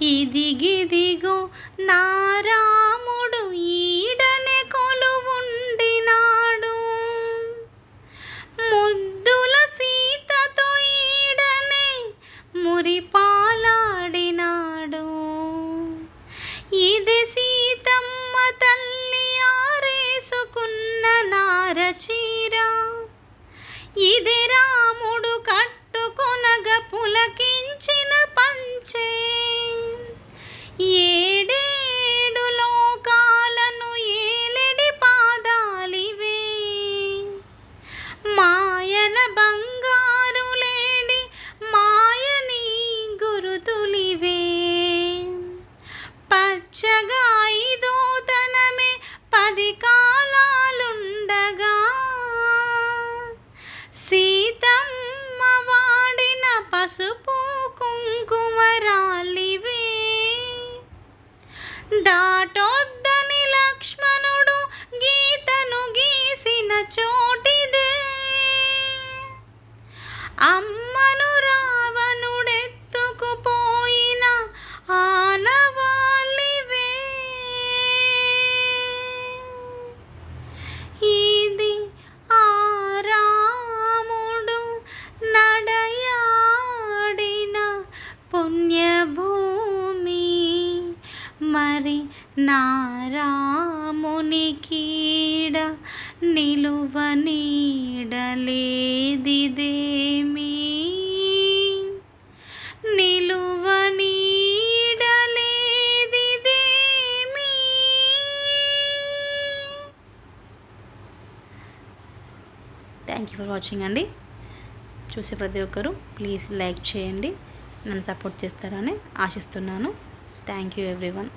ఇదిగిదిగో నారాముడు ఈడనే కొలువుండినాడు. ముద్దుల సీతతో ఈడనే మురిపాలాడినాడు. ఇది సీతమ్మ తల్లి ఆరేసుకున్న నారచీర. ఇది రాముడు దాటొద్దని లక్ష్మణుడు గీతను గీసిన చోటిదే. అమ్మ నారాముని కీడ నిలువ నీడలేదిదేమీ? నిలువ నీడలేదిదేమీ? థ్యాంక్ యూ ఫర్ వాచింగ్ అండి. చూసే ప్రతి ఒక్కరూ ప్లీజ్ లైక్ చేయండి. నన్ను సపోర్ట్ చేస్తారని ఆశిస్తున్నాను. Thank you everyone